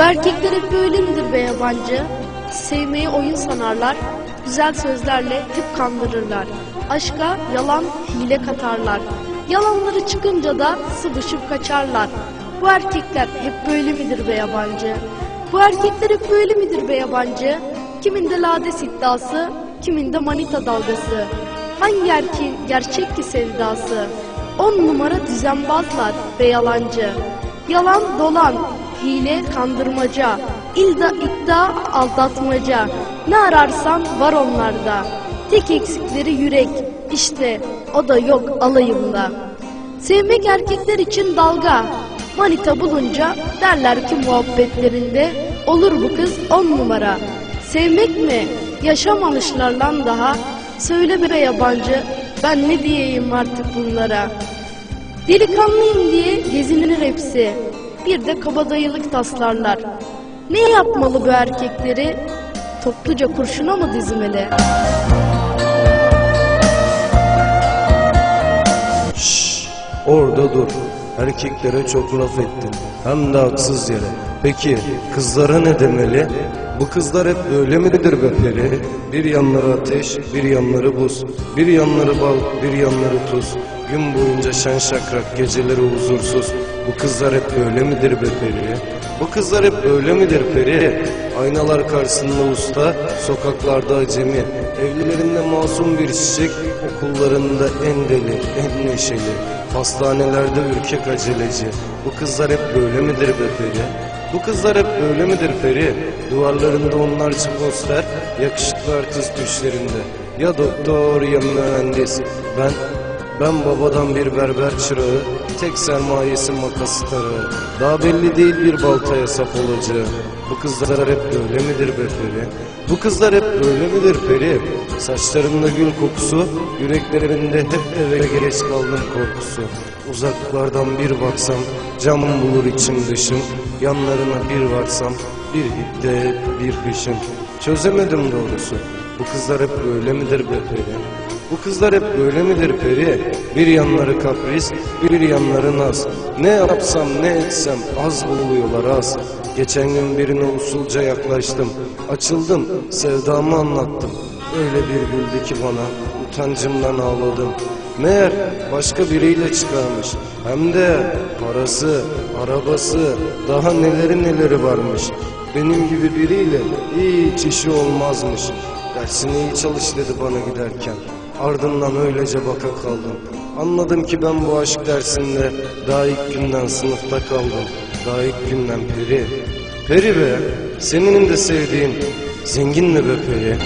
erkekler hep böyle midir be yabancı? Sevmeyi oyun sanarlar, güzel sözlerle hep kandırırlar. Aşka yalan, hile katarlar. Yalanları çıkınca da sıvışıp kaçarlar. Bu erkekler hep böyle midir be yabancı? Bu erkekler hep böyle midir be yabancı? Kiminde lades iddiası, kiminde manita dalgası. Hangi erkeğin gerçek ki sevdası? On numara düzenbazlar ve yalancı. Yalan dolan, hile kandırmaca, ilda iddia aldatmaca. Ne ararsan var onlarda. Tek eksikleri yürek, işte o da yok alayımda. Sevmek erkekler için dalga. Manita bulunca derler ki muhabbetlerinde olur bu kız on numara. Sevmek mi? Yaşamamışlar lan daha. Söyle be yabancı ben ne diyeyim artık bunlara. Delikanlıyım diye gezinir hepsi. Bir de kabadayılık taslarlar. Ne yapmalı bu erkekleri? Topluca kurşuna mı dizmeli? Şşş, orada dur. Erkeklere çok laf ettin. Hem de haksız yere. Peki kızlara ne demeli? Bu kızlar hep böyle midir be? Bir yanları ateş, bir yanları buz. Bir yanları bal, bir yanları tuz. Gün boyunca şen şakrak, geceleri huzursuz. Bu kızlar hep böyle midir be? Bu kızlar hep böyle midir peri? Aynalar karşısında usta, sokaklarda acemi. Evlilerinde masum bir çiçek, okullarında en deli, en neşeli. Hastanelerde ürkek aceleci. Bu kızlar hep böyle midir be? Bu kızlar hep böyle midir peri? Duvarlarında onlarca poster, yakışıklı artist düşlerinde. Ya doktor ya mühendis. Ben ben babadan bir berber çırağı, tek sermayesi makas tarağı. Daha belli değil bir baltaya sap olacağı. Bu kızlar hep böyle midir be peri? Bu kızlar hep böyle midir peri? Saçlarında gül kokusu, yüreklerinde hep eve geç kaldım korkusu. Uzaklardan bir baksam, cam bulur içim dışım. Yanlarına bir varsam, bir hiddet, bir hışım. Çözemedim doğrusu. Bu kızlar hep böyle midir be peri? Bu kızlar hep böyle midir peri? Bir yanları kapris, bir yanları naz. Ne yapsam ne etsem az buluyorlar az. Geçen gün birine usulca yaklaştım. Açıldım, sevdamı anlattım. Öyle bir güldü ki bana, utancımdan ağladım. Meğer başka biriyle çıkarmış. Hem de parası, arabası, daha neleri neleri varmış. Benim gibi biriyle hiç işi olmazmış. Dersini iyi çalış dedi bana giderken. Ardından öylece baka kaldım. Anladım ki ben bu aşk dersinde daha ilk günden sınıfta kaldım. Daha ilk günden peri. Peri be, senin de sevdiğin zengin mi be peri?